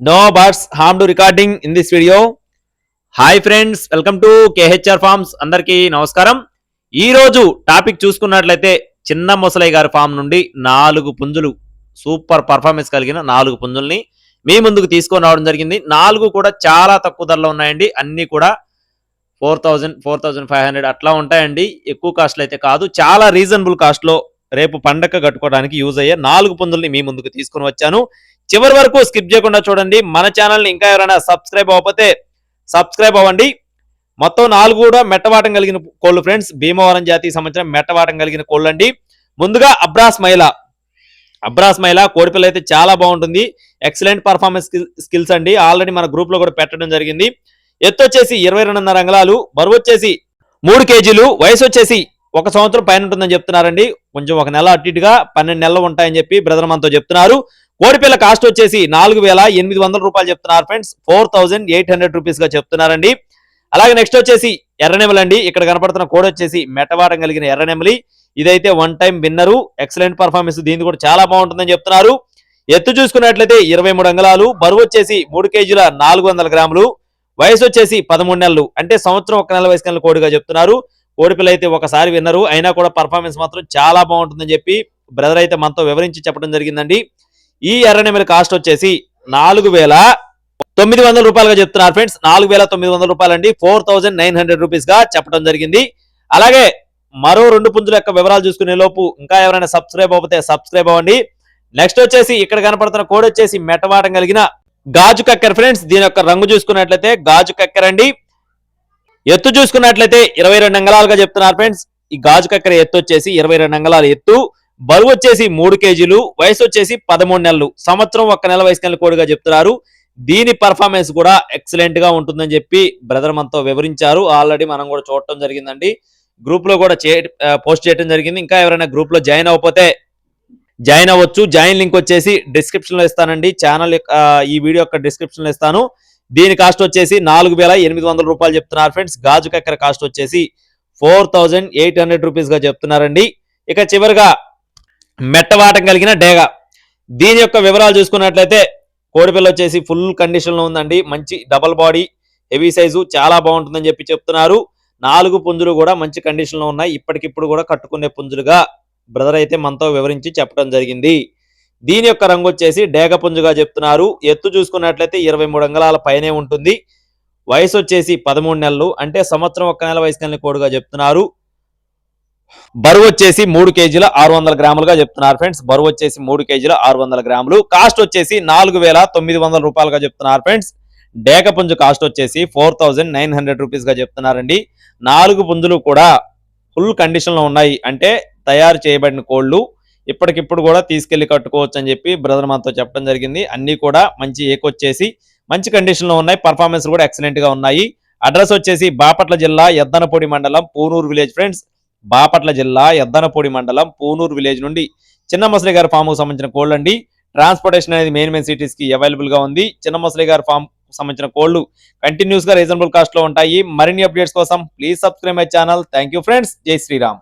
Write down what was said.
No birds harm to recording in this video hi friends welcome to KHR farms అందరికీ నమస్కారం. ఈ రోజు topic చూసుకున్నట్లయితే చిన్న ముసలయ్య గారి ఫామ్ నుండి నాలుగు పుంజులు సూపర్ పర్ఫార్మెన్స్ కలిగిన నాలుగు పుంజుల్ని మీ ముందుకు తీసుకొని రావడం జరిగింది. నాలుగు కూడా చాలా తక్కువ ధరలో ఉన్నాయండి. అన్ని కూడా four thousand four thousand five hundred అట్లా ఉంటాయండి. ఎక్కువ కాస్ట్లు అయితే కాదు. చాలా రీజనబుల్ కాస్ట్లో రేపు పండగ కట్టుకోవడానికి యూజ్ అయ్యే నాలుగు పుంజుల్ని మీ ముందుకు తీసుకొని వచ్చాను. చివరి వరకు స్కిప్ చేయకుండా చూడండి. మన ఛానల్ని ఇంకా ఎవరైనా సబ్స్క్రైబ్ అవ్వకపోతే సబ్స్క్రైబ్ అవ్వండి. మొత్తం నాలుగు కూడా మెట్టవాటం కలిగిన కోళ్ళు ఫ్రెండ్స్. భీమవరం జాతికి సంబంధించిన మెట్టవాటం కలిగిన కోళ్ళు అండి ముందుగా అబ్రాస్ మైల. అబ్రాస్ మైల కోడిపిల్ల అయితే చాలా బాగుంటుంది. ఎక్సలెంట్ పర్ఫార్మెన్స్ స్కిల్స్ అండి. ఆల్రెడీ మన గ్రూప్లో కూడా పెట్టడం జరిగింది. ఎత్తు వచ్చేసి ఇరవై రెండున్నర అంగళాలు. బరువు వచ్చేసి మూడు కేజీలు. వయసు వచ్చేసి ఒక సంవత్సరం పైన ఉంటుందని చెప్తున్నారండి. కొంచెం ఒక నెల అటు ఇటుగా పన్నెండు నెలలు ఉంటాయని చెప్పి బ్రదర్ మనతో చెప్తున్నారు. కోడిపిల్ల కాస్ట్ వచ్చేసి నాలుగు వేల ఎనిమిది వందల రూపాయలు చెప్తున్నారు friends. Four thousand eight hundred రూపీస్గా చెప్తున్నారండి. అలాగే నెక్స్ట్ వచ్చేసి ఎర్రనెమలి అండి. ఇక్కడ కనపడుతున్న కోడ్ వచ్చేసి మెటవాడం కలిగిన ఎర్రనెమలి ఇదైతే one time winner. Excellent performance దీని కూడా చాలా బాగుంటుందని చెప్తున్నారు. ఎత్తు చూసుకున్నట్లయితే ఇరవై మూడు అంగళాలు. బరువు వచ్చేసి మూడు కేజీల నాలుగు వందల గ్రాములు. వయసు వచ్చేసి పదమూడు నెలలు. అంటే సంవత్సరం ఒక నెల వయసు కలిగిన కోడిగా చెప్తున్నారు. ఓడిపిల్ల అయితే ఒకసారి విన్నరు. అయినా కూడా పర్ఫార్మెన్స్ మాత్రం చాలా బాగుంటుందని చెప్పి బ్రదర్ అయితే మనతో వివరించి చెప్పడం జరిగిందండి. ఈ ఎర్రనెమలి కాస్ట్ వచ్చేసి నాలుగు వేల తొమ్మిది వందల రూపాయలుగా చెప్తున్నారు ఫ్రెండ్స్ నాలుగు వేల తొమ్మిది వందల రూపాయలు అండి ఫోర్ థౌసండ్ నైన్ హండ్రెడ్ రూపీస్గా చెప్పడం జరిగింది. అలాగే మరో రెండు పుంజుల యొక్క వివరాలు చూసుకునే లోపు ఇంకా ఎవరైనా సబ్స్క్రైబ్ అవ్వతే సబ్స్క్రైబ్ అవ్వండి. నెక్స్ట్ వచ్చేసి ఇక్కడ కనపడుతున్న కోడ్ వచ్చేసి మెటవాటం కలిగిన గాజు కక్కర్ ఫ్రెండ్స్ దీని యొక్క రంగు చూసుకున్నట్లయితే గాజు కక్కర్ అండి. ఎత్తు చూసుకున్నట్లయితే ఇరవై రెండు అంగళాలుగా చెప్తున్నారు ఫ్రెండ్స్. ఈ గాజు కక్కర ఎత్తు వచ్చేసి ఇరవై రెండు అంగళాల ఎత్తు. బరువు వచ్చేసి మూడు కేజీలు. వయసు వచ్చేసి పదమూడు నెలలు. సంవత్సరం ఒక్క నెల వయసు నెల కోడిగా చెప్తున్నారు. దీని పర్ఫార్మెన్స్ కూడా ఎక్సలెంట్గా ఉంటుందని చెప్పి బ్రదర్ మనతో వివరించారు. ఆల్రెడీ మనం కూడా చూడటం జరిగిందండి. గ్రూప్లో కూడా పోస్ట్ చేయడం జరిగింది. ఇంకా ఎవరైనా గ్రూప్లో జాయిన్ అవ్వకపోతే జాయిన్ అవ్వచ్చు. జాయిన్ లింక్ వచ్చేసి డిస్క్రిప్షన్లో ఇస్తానండి. ఛానల్ ఈ వీడియో యొక్క డిస్క్రిప్షన్లో ఇస్తాను. దీని కాస్ట్ వచ్చేసి నాలుగు వేల ఎనిమిది వందల రూపాయలు చెప్తున్నారు ఫ్రెండ్స్. గాజు కక్కర కాస్ట్ వచ్చేసి ఫోర్ థౌజండ్ ఎయిట్ హండ్రెడ్ రూపీస్గా చెప్తున్నారండి. ఇక చివరిగా మెట్టవాటం కలిగిన డేగ. దీని యొక్క వివరాలు చూసుకున్నట్లయితే కోడిపిల్ల వచ్చేసి ఫుల్ కండిషన్లో ఉందండి. మంచి డబల్ బాడీ హెవీ సైజు చాలా బాగుంటుందని చెప్పి చెప్తున్నారు. నాలుగు పుంజులు కూడా మంచి కండిషన్లో ఉన్నాయి. ఇప్పటికిప్పుడు కూడా కట్టుకునే పుంజులుగా బ్రదర్ అయితే మనతో వివరించి చెప్పడం జరిగింది. దీని యొక్క రంగు వచ్చేసి డేగ పుంజుగా చెప్తున్నారు. ఎత్తు చూసుకున్నట్లయితే ఇరవై మూడు అంగళాల పైనే ఉంటుంది. వయసు వచ్చేసి పదమూడు నెలలు అంటే సంవత్సరం ఒక్క నెల వయసు నెలని కోడుగా చెప్తున్నారు. బరువు వచ్చేసి మూడు కేజీల ఆరు వందల గ్రాములుగా చెప్తున్నారు ఫ్రెండ్స్. బరువు వచ్చేసి మూడు కేజీల ఆరు వందల గ్రాములు. కాస్ట్ వచ్చేసి నాలుగు వేల తొమ్మిది వందల రూపాయలుగా చెప్తున్నారు ఫ్రెండ్స్. డేక పుంజు కాస్ట్ వచ్చేసి ఫోర్ థౌజండ్ నైన్ హండ్రెడ్ రూపీస్గా చెప్తున్నారండి. నాలుగు పుంజులు కూడా ఫుల్ కండిషన్లో ఉన్నాయి. అంటే తయారు చేయబడిన కోళ్ళు ఇప్పటికిప్పుడు కూడా తీసుకెళ్ళి కట్టుకోవచ్చు అని చెప్పి బ్రదర్ మనతో చెప్పడం జరిగింది. అన్ని కూడా మంచి ఏకొచ్చేసి మంచి కండిషన్లో ఉన్నాయి. పర్ఫార్మెన్స్ కూడా ఎక్సలెంట్గా ఉన్నాయి. అడ్రస్ వచ్చేసి బాపట్ల జిల్లా ఎద్దనపూడి మండలం పూనూరు విలేజ్ ఫ్రెండ్స్ బాపట్ల జిల్లా ఎద్దనపూడి మండలం పూనూరు విలేజ్ నుండి చిన్న మసలి గారి ఫామ్కు సంబంధించిన కోళ్ళు అండి. ట్రాన్స్పోర్టేషన్ అనేది మెయిన్ మెయిన్ సిటీస్కి అవైలబుల్గా ఉంది. చిన్న ముసలి గారి ఫామ్ సంబంధించిన కోళ్ళు కంటిన్యూస్గా రీజనబుల్ కాస్ట్లో ఉంటాయి. మరిన్ని అప్డేట్స్ కోసం please subscribe my channel thank friends జై శ్రీరామ్